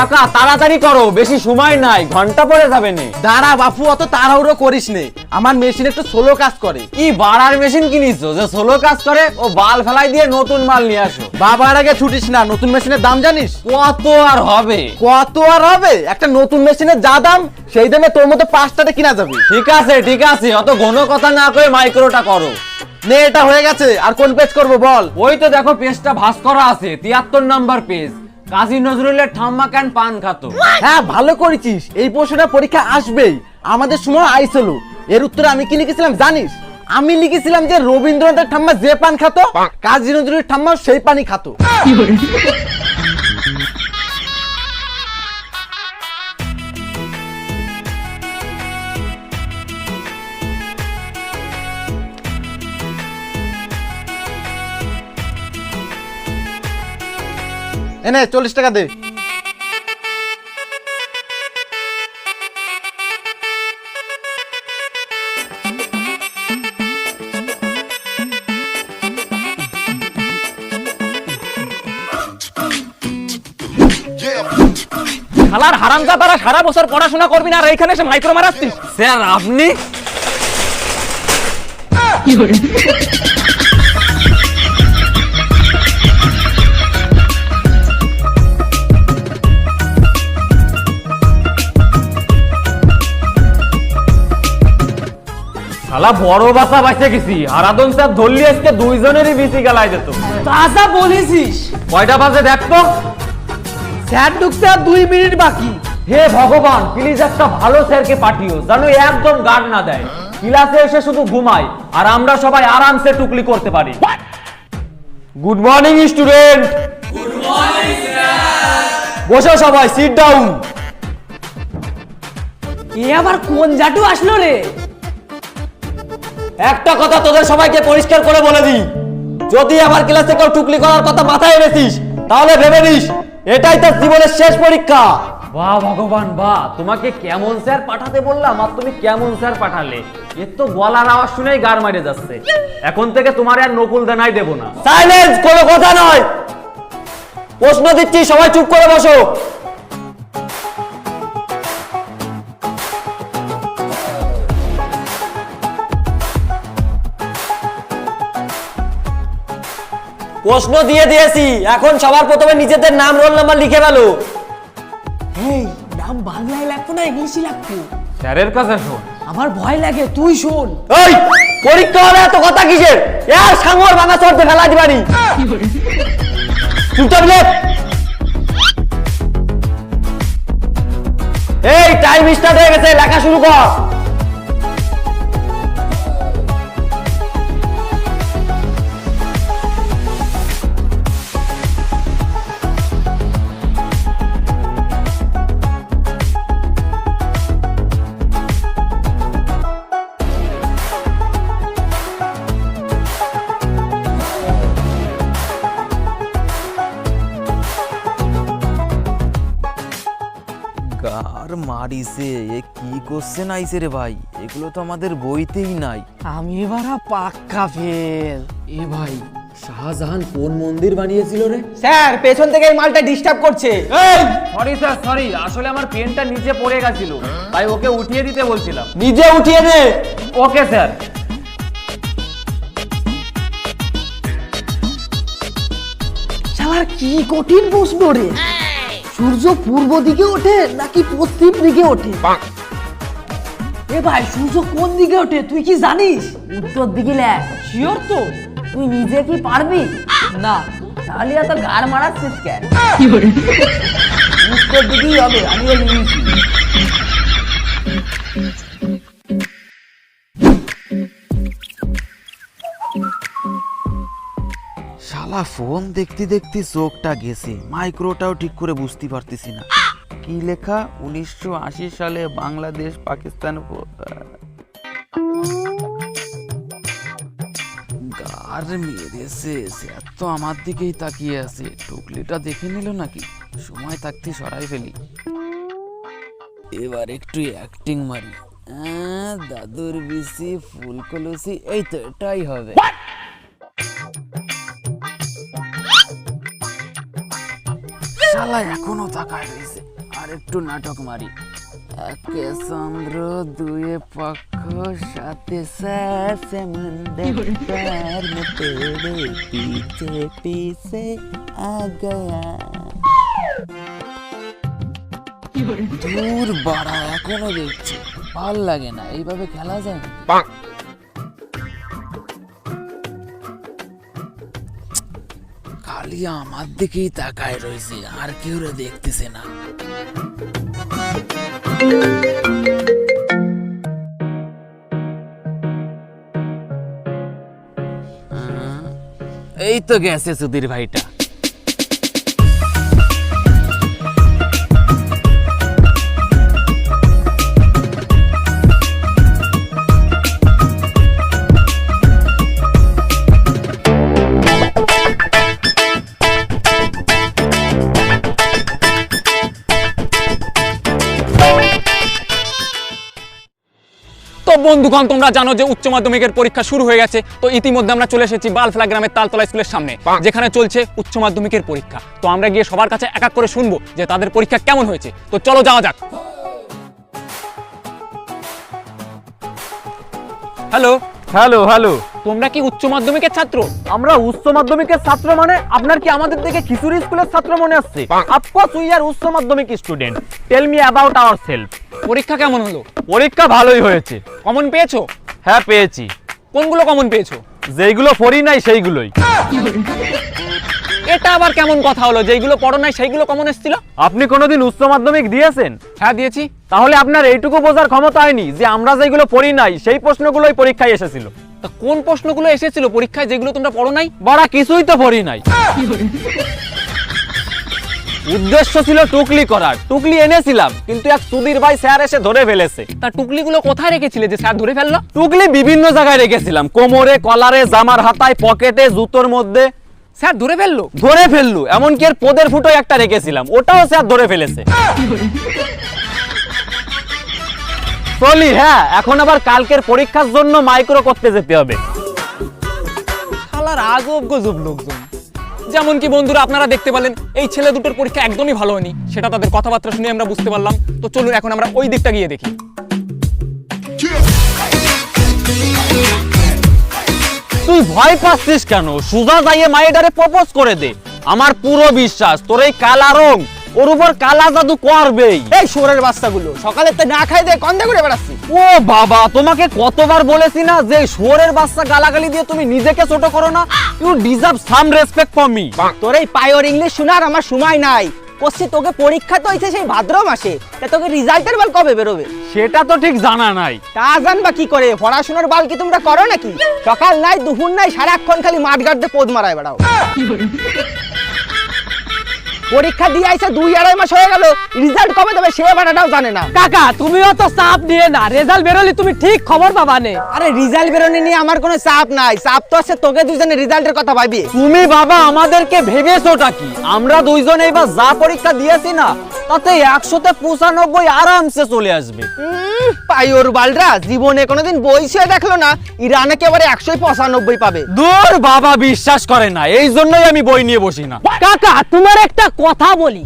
কাকা তাড়াতাড়ি করো বেশি সময় নাই ঘণ্টা পরে যাবে নে। দাঁড়া বাপু অত তাড়াহুড়ো করিস নে। আমার মেশিন একটু স্লো কাজ করে। কি বাড়ার মেশিন কিনিছো যে সোলো কাজ করে ও বাল ফেলাই দিয়ে নতুন মাল নিয়ে আসো। বাবার আগে ছুটিস না নতুন মেশিনের দাম জানিস? কত আর হবে? কত আর হবে? একটা নতুন মেশিনের যা দাম সেই দামে তোর মতো পাঁচটাতে কিনা যাবে। ঠিক আছে ঠিক আছে অত ঘন কথা না কয়ে মাইক্রোটা করো। নে এটা হয়ে গেছে আর কোন পেজ করব বল? ওই তো দেখো পেজটা ভাস করা আছে তিয়াত্তর নাম্বার পেজ কাজী নজরুলের ঠাম্মা কেন পান খাতো? হ্যাঁ ভালো করেছিস। এই প্রশ্নটা পরীক্ষা আসবেই। আমাদের সময় আইসল। এর উত্তরে আমি কি লিখেছিলাম জানিস? আমি লিখেছিলাম যে রবীন্দ্রনাথের ঠাম্মা যে পান খাতো কাজী নজরুলের ঠাম্মা সেই পানি খাতো। এনে চল্লিশ টাকা দে। শালার হারামজা তারা সারা বছর পড়াশোনা করবি না আর এইখানে এসে মাইক্রো মারাচ্ছিস? স্যার আপনি? শালা বড় বাসা বাঁচে গেছি। হারাদন স্যার ধরলি আজকে দুইজনেরই বিসি গেলাই যেত। তাজা বলেছিস। কয়টা বাজে দেখতো স্যার ঢুকতে আর দুই মিনিট বাকি। হে ভগবান প্লিজ একটা ভালো স্যারকে পাঠিও যেন একদম গার্ড না দেয়। ক্লাসে এসে শুধু ঘুমায় আর আমরা সবাই আরামসে টুকলি করতে পারি। Good morning student good morning বসো সবাই সিট ডাউন এ আবার কোন জাটু আসলো রে? একটা কথা তোদের সবাইকে পরিষ্কার করে বলে দিই। যদি আমার ক্লাসে কেউ টুকলি করার কথা মাথায় এনেছিস তাহলে ভেবে নিস এটাই তোর জীবনের শেষ পরীক্ষা। বাহ ভগবান বাহ তোমাকে কেমন স্যার পাঠাতে বললাম আর তুমি কেমন স্যার পাঠালে? এর তো গলার আওয়াজ শুনেই গার মারে যাচ্ছে। এখন থেকে তোমার আর নকুল দানাই দেব না। সাইলেন্স কোনো কথা নয়। প্রশ্ন দিচ্ছি সবাই চুপ করে বসো। প্রশ্ন দিয়ে দিয়েছি। এখন সবার প্রথমে নিজেদের নাম রোল নাম্বার লিখে ফেলো। এই নাম বাংলায় লাগতো না ইংলিশে লাগতো স্যারের কাছে শোন। আমার ভয় লাগে তুই শোন। এই পরীক্ষা হবে এত কথা কিসের? এর সাঙ্গর ভাঙা চড়তে ফেলা দিবানি চুপচাপ লেখ। এই টাইম স্টার্ট হয়ে গেছে লেখা শুরু কর। মারিছে এ কি কোশ্চেন আইছে রে ভাই? এগুলো তো আমাদের বইতেই নাই। আমি এবার পাক্কা ফেল। এ ভাই শাহজাহান কোন মন্দির বানিয়েছিল রে? স্যার পেছন থেকে এই মালটা ডিস্টার্ব করছে। সরি স্যার সরি আসলে আমার পেনটা নিচে পড়ে গেছিল। তাই ওকে উঠিয়ে দিতে বলছিলাম। নিজে উঠিয়ে নে ওকে স্যার। শালার কি কঠিন প্রশ্ন রে। সূর্য পূর্ব দিকে ওঠে নাকি পশ্চিম দিকে ওঠে? এ ভাই সূর্য কোন দিকে ওঠে? তুই কি জানিস? উত্তর দিকে লেখ। শিওর তো। তুই নিজে কি পারবি? না। তাহলে এত গাড় মারাচ্ছিস কেন? উত্তর দিকেই হবে আমি ইংলিশ শালা ফোন দেখতে দেখতে চোখটা গেছে। মাইক্রোটাও ঠিক করে বুঝতে পারতেছি না। কি লেখা? উনিশশো আশি সালে বাংলাদেশ, পাকিস্তান গার মেরেছে। স্যার তো আমার দিকেই তাকিয়ে আছে। টুকলিটা দেখে নিল নাকি? সময় থাকতে সরাই ফেলি। এবার একটু অ্যাক্টিং মারি। দাদুর বিসি ফুল কলসি এই তো এটাই হবে। শালা এখনও তাকায় রয়েছে আর একটু নাটক মারি। একে চন্দ্র দুয়ে পক্ষ সাথে স্যার সমুন্দর প্যার মে তেরে পিছে পিছে আ গয়া দূর বাড়া এখনও দেখছি। ভালো লাগে না এইভাবে খেলা যায় না খালি আমার দিকেই তাকায় রয়েছে আর কেউ দেখতেছে না। এই তো গেছে সুধীর ভাইটা। বন্ধুগণ তোমরা জানো যে উচ্চ মাধ্যমিকের পরীক্ষা শুরু হয়ে গেছে। তো ইতিমধ্যে আমরা চলে এসেছি বালফলা গ্রামের তালতলা স্কুলের সামনে যেখানে চলছে উচ্চ মাধ্যমিকের পরীক্ষা। তো আমরা গিয়ে সবার কাছে এক এক করে শুনব যে তাদের পরীক্ষা কেমন হয়েছে। তো চলো যাওয়া যাক। Hello hello hello. তোমরা কি উচ্চ মাধ্যমিকের ছাত্র? আমরা উচ্চ মাধ্যমিকের ছাত্র মানে আপনার কি আমাদের থেকে খিচুড়ি স্কুলের ছাত্র মনে আসছে? অফকোর্স উই আর উচ্চ মাধ্যমিক student tell me about our self পরীক্ষা কেমন হলো? পরীক্ষা ভালোই হয়েছে। কমন পেয়েছ? হ্যাঁ পেয়েছি। কোনগুলো কমন পেয়েছ? যেইগুলো পড়ি নাই সেইগুলোই। এটা আবার কেমন কথা হলো? যেইগুলো পড়ো নাই সেইগুলো কমন এসেছিল? আপনি কোনোদিন উচ্চ মাধ্যমিক দিয়েছেন? হ্যাঁ দিয়েছি। তাহলে আপনার এইটুকু বোঝার ক্ষমতা হয়নি যে আমরা যেগুলো পড়ি নাই সেই প্রশ্নগুলোই পরীক্ষায় এসেছিল। তা কোন প্রশ্নগুলো এসেছিল পরীক্ষায় যেগুলো তোমরা পড়ো নাই? বড়া কিছুই তো পড়ি নাই। উদ্দেশ্য ছিল টুকলি করার। টুকলি এনেছিলাম কিন্তু এক সুধীর ভাই স্যার এসে ধরে ফেলেছে। তা টুকলিগুলো কোথায় রেখেছিলে যে স্যার ধরে ফেলল? টুকলি বিভিন্ন জায়গায় রেখেছিলাম। কোমরে কলারে জামার হাতায় পকেটে জুতোর মধ্যে। স্যার ধরে ফেলল? ধরে ফেললু এমনকি এর পদের ফুটো একটা রেখেছিলাম ওটাও স্যার ধরে ফেলেছে। চলি হ্যাঁ এখন আবার কালকের পরীক্ষার জন্য মাইক্রো করতে যেতে হবে। শালার আগব গজব লোকজন। যেমন কি বন্ধুরা আপনারা দেখতে পেলেন এই ছেলে দুটোর পরীক্ষা একদমই ভালো হয়নি। সেটা তাদের কথাবার্তা শুনে আমরা বুঝতে পারলাম। তো চলুন এখন আমরা ওই দিকটা গিয়ে দেখি। তুই ভয় পাচ্ছিস কেন? সুজা যাইয়ে মাইডারে প্রপোজ করে দে। আমার পুরো বিশ্বাস তোর এই কালা রং ওর উপর কালা জাদু করবেই। এই সোরের বাচ্চাগুলো সকালে তো না খাই দেয় কন্দা করে বেড়াচ্ছি। ও বাবা তোমাকে কতবার বলেছি না যে শুয়োরের বাচ্চা গালাগালি দিয়ে তুমি নিজেকে ছোট করো না? You deserve some respect for me তোর এই পায়োর ইংলিশ শোনার আমার সময় নাই। কচ্ছি তোকে পরীক্ষা তো হয়েছে সেই ভাদ্র মাসে। তা তোকে রেজাল্টের বাল কবে বেরোবে? সেটা তো ঠিক জানা নাই। তা জানবা কি করে? পড়াশোনার বাল কি তোমরা করো নাকি? সকাল নাই দুপুর নাই সারাক্ষণ খালি মাঠ গাড়তে পোদ মারায় বেড়াও। পরীক্ষা দিয়ে আইসা দুই আড়াই মাস হয়ে গেল রেজাল্ট কবে দেবে সে বাটাটাও জানে না। কাকা তুমিও তো চাপ নিয়ে না রেজাল্ট বেরোলে তুমি ঠিক খবর পাবা নে। আরে রেজাল্ট বেরোনি নিয়ে আমার কোনো চাপ নাই চাপ তো আছে তোকে দুজনে রেজাল্টের কথা ভাবি। তুমি বাবা আমাদেরকে ভেবেছোটা কি? আমরা দুইজন এইবার যা পরীক্ষা দিয়েছি না তাতে একশোতে পঁচানব্বই আরামসে চলে আসবে। পাইওর বালরা জীবনে কোনোদিন বই দেখল না ইরান একেবারে একশোই পঁচানব্বই পাবে? দূর বাবা বিশ্বাস করে না এই জন্যই আমি বই নিয়ে বসি না। কাকা তোমার একটা কথা বলি।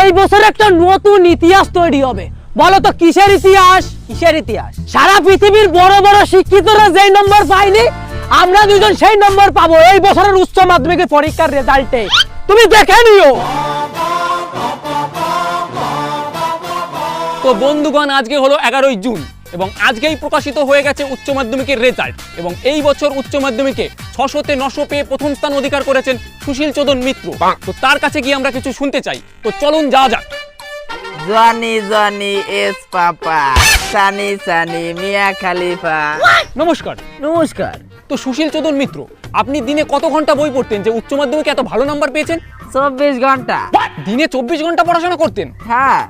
এই বছর একটা নতুন ইতিহাস তৈরি হবে। বলো তো কিসের ইতিহাস? কিসের ইতিহাস? সারা পৃথিবীর বড় বড় শিক্ষিতরা যেই নম্বর পায়নি আমরা দুজন সেই নম্বর পাবো। এই বছরের উচ্চ মাধ্যমিকের পরীক্ষার রেজাল্টে তুমি দেখে নিও। তো বন্ধুগণ আজকে হলো এগারোই জুন এবং আজকেই প্রকাশিত হয়ে গেছে উচ্চ মাধ্যমিকের রেজাল্ট এবং এই বছর উচ্চ মাধ্যমিকে ছশোতে নশো পেয়ে প্রথম স্থান অধিকার করেছেন সুশীল চোদন মিত্র। তো তার কাছে গিয়ে আমরা কিছু শুনতে চাই। তো চলুন যাওয়া যাক। Johnny Johnny yes papa Sunny Sunny Mia Khalifa. নমস্কার। নমস্কার। তো সুশীল চোদন মিত্র আপনি দিনে কত ঘণ্টা বই পড়তেন? যে উচ্চ মাধ্যমিকে এত ভালো নাম্বার পেয়েছেন? চব্বিশ ঘণ্টা। দিনে চব্বিশ ঘণ্টা পড়াশোনা করতেন? হ্যাঁ।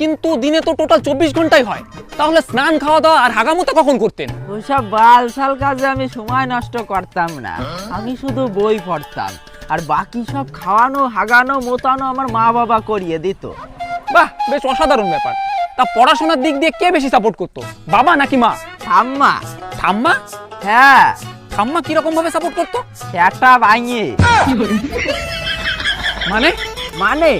কিন্তু দিনে তো টোটাল চব্বিশ ঘন্টাই হয়। তাহলে স্নান খাওয়া দাওয়া আর হাগামোতা কখন করতেন? ওইসব বাল সাল কাজে আমি সময় নষ্ট করতাম না। আমি শুধু বই পড়তাম। আর বাকি সব খাওয়ানো হাগানো মোতানো আমার মা বাবা করিয়ে দিত। বাহ বেশ অসাধারণ ব্যাপার। তা পড়াশোনার দিক দিয়ে কে বেশি সাপোর্ট করতো? বাবা নাকি মা? ঠাম্মা। ঠাম্মা? হ্যাঁ। ঠাম্মা কীরকম ভাবে সাপোর্ট করতো? একটা ভাঙিয়ে মানে? মানে?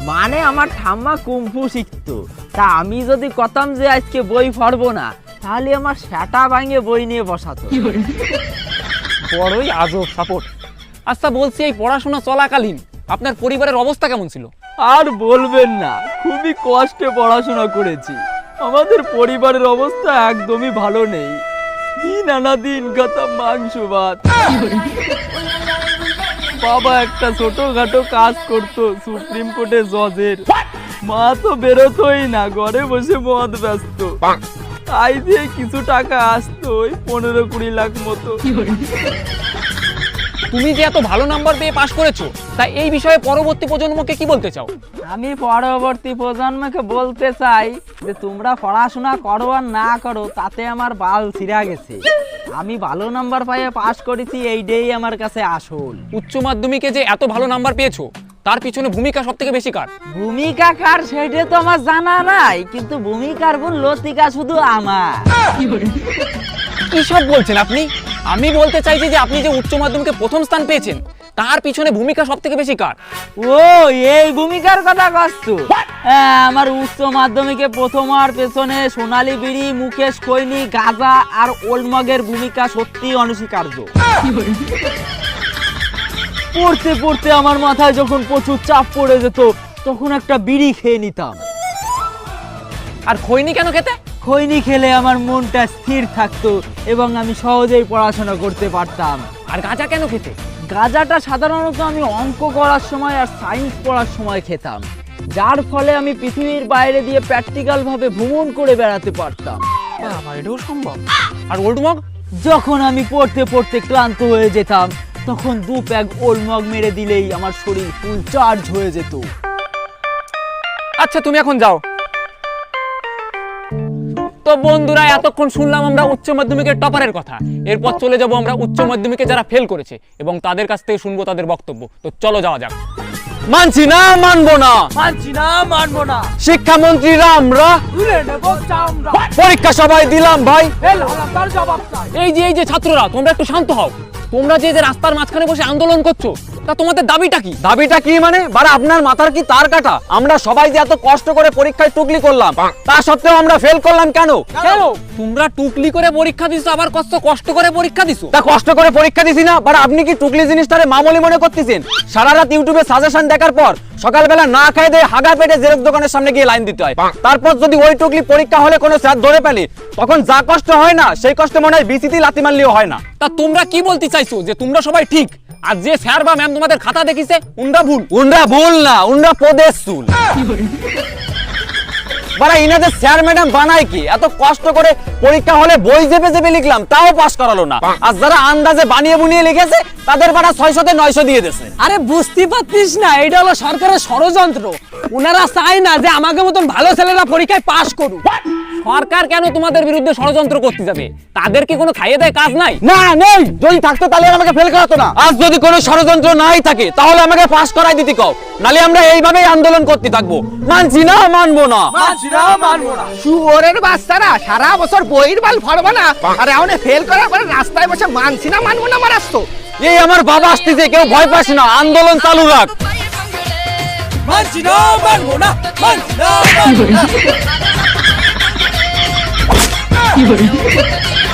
মানে আমার ঠাম্মা কুম্ফু শিখতো। তা আমি যদি কতাম যে আজকে বই পড়ব না তাহলে আমার সেটা ভাঙে বই নিয়ে বসাতো। বড়ই আজব সাপোর্ট। আচ্ছা বলছি এই পড়াশোনা চলাকালীন আপনার পরিবারের অবস্থা কেমন ছিল? আর বলবেন না খুবই কষ্টে পড়াশোনা করেছি। আমাদের পরিবারের অবস্থা একদমই ভালো নেই। দিন আনা দিন গাতা মাংস ভাত। বাবা একটা ছোটখাটো কাজ করতো সুপ্রিম কোর্টে জজের। মা তো বেরোতোই না, ঘরে বসে মদ ব্যস্ত তাই দিয়ে কিছু টাকা আসতো ওই পনেরো কুড়ি লাখ মতো। তুমি যে এত ভালো নাম্বার পেয়ে পাশ করেছ তা এই বিষয়ে পরবর্তী প্রজন্মকে কি বলতে চাও? আমি পরবর্তী প্রজন্মকে বলতে চাই যে তোমরা পড়াশোনা করো আর না করো তাতে আমার বাল ছিঁড়া গেছে। আমি ভালো নাম্বার পাইয়ে পাশ করেছি এইটাই আমার কাছে আসল। উচ্চ মাধ্যমিকে যে এত ভালো নাম্বার পেয়েছ তার পিছনে ভূমিকা সব থেকে বেশি কার? ভূমিকা কার সেটা তো আমার জানা নাই কিন্তু ভূমিকার বোন লতিকা শুধু আমার। কি সব বলছেন আপনি? আমি বলতে চাইছি যে আপনি যে উচ্চ মাধ্যমিকে প্রথম স্থান পেয়েছেন তার পিছনে ভূমিকা সব থেকে বেশি কার? ও এই ভূমিকার কথা কষ্ট হ্যাঁ, আমার উচ্চ মাধ্যমিকে প্রথম হওয়ার পেছনে সোনালী বিড়ি মুকেশ কৈনি গাজা আর ওলমগের ভূমিকা সত্যি অনস্বীকার্য। পড়তে পড়তে আমার মাথায় যখন প্রচুর চাপ পড়ে যেত তখন একটা বিড়ি খেয়ে নিতাম। আর খৈনি কেন খেতে? খৈনি খেলে আমার মনটা স্থির থাকতো এবং আমি সহজেই পড়াশোনা করতে পারতাম। আর গাঁজা কেন খেতে? গাঁজাটা সাধারণত আমি অঙ্ক করার সময় আর সায়েন্স পড়ার সময় খেতাম। যার ফলে আমি পৃথিবীর বাইরে দিয়ে প্র্যাকটিক্যাল ভাবে ভ্রমণ করে বেড়াতে পারতাম। বাবা এটাও সম্ভব। আর ওল্ড মগ যখন আমি পড়তে পড়তে ক্লান্ত হয়ে যেতাম তখন দু প্যাগ ওলমগ মেরে দিলেই আমার শরীর ফুল চার্জ হয়ে যেত। আচ্ছা তুমি এখন যাও। তো বন্ধুরা এতক্ষণ শুনলাম আমরা উচ্চ মাধ্যমিকের টপারের কথা। এরপর চলে যাব আমরা উচ্চ মাধ্যমিকে যারা ফেল করেছে এবং তাদের কাছ থেকে শুনব তাদের বক্তব্য। তো চলো যাওয়া যাক। মানছি না মানবো না? মানছি না মানবো না। শিক্ষামন্ত্রীরা আমরা পরীক্ষা সবাই দিলাম ভাই। এই যে এই যে ছাত্ররা তোমরা একটু শান্ত হও। তোমরা যে যে রাস্তার মাঝখানে বসে আন্দোলন করছ তা তোমাদের দাবিটা কি? দাবিটা কি মানে? বারা আপনার মাথার কি তার কাটা? আমরা সবাই যে এত কষ্ট করে পরীক্ষায় টুকলি করলাম তা সত্ত্বেও আমরা ফেল করলাম কেন? কেন? তোমরা টুকলি করে পরীক্ষা দিছো আবার কষ্ট কষ্ট করে পরীক্ষা দিছো? তা কষ্ট করে পরীক্ষা দিছি না। বারা আপনি কি টুকলি জিনিসটারে মামুলি মনে করতেছেন? সারা রাত ইউটিউবে সাজেশন দেখার পর সকালবেলা না খাই দিয়ে হাগা পেটে জেরক্স দোকানের সামনে গিয়ে লাইন দিতে হয়। তারপর যদি ওই টুকলি পরীক্ষা হলে কোনো স্যার ধরে পেলে তখন যা কষ্ট হয় না সেই কষ্ট মনে হয় বিসিতি লাতি মারলেও হয় না। তা তোমরা কি বলতে চাইছো যে তোমরা সবাই ঠিক আর যে স্যার বা ম্যাম তোমাদের খাতা দেখিছে উনরা ভুল। উনরা ভুল না উনরা প্রদেশ চুল। বারা ইনাদের স্যার ম্যাডাম বানায় কি? এত কষ্ট করে পরীক্ষা হলে বই চেপে চেপে লিখলাম তাও পাস করালো না। আর যারা আন্দাজে বানিয়ে বুনিয়ে লিখেছে তাদের বারা ছয়শতে নয়শো দিয়ে দিয়েছে। আরে বুঝতে পারতিস না এটা হলো সরকারের ষড়যন্ত্র। ওনারা চায় না যে আমাকে মতন ভালো ছেলেরা পরীক্ষায় পাশ করুক। সরকার কেন তোমাদের বিরুদ্ধে ষড়যন্ত্র করতে যাবে? তাদের কি কোনো খাইয়ে দেয় কাজ নাই? না নেই। যদি থাকতো তাহলে আর আমাকে ফেল করাতো না। আজ যদি কোনো ষড়যন্ত্র নাই থাকে তাহলে আমাকে পাস করাই দিতে কও। নালে আমরা এইভাবেই আন্দোলন করতে থাকব। মানছি না মানবো না? মানছি না মানবো না। শুয়োরের বাচ্চারা সারা বছর বইয়ের বাল ফড়বো না। আর এখন ফেল করার পরে রাস্তায় বসে মানছি না মানবো না মারাস তো। এই আমার বাবা আসতেছে কেউ ভয় পাস না। আন্দোলন চালু রাখ। মানছি না মানবো না। মানছি না মানবো না। 夜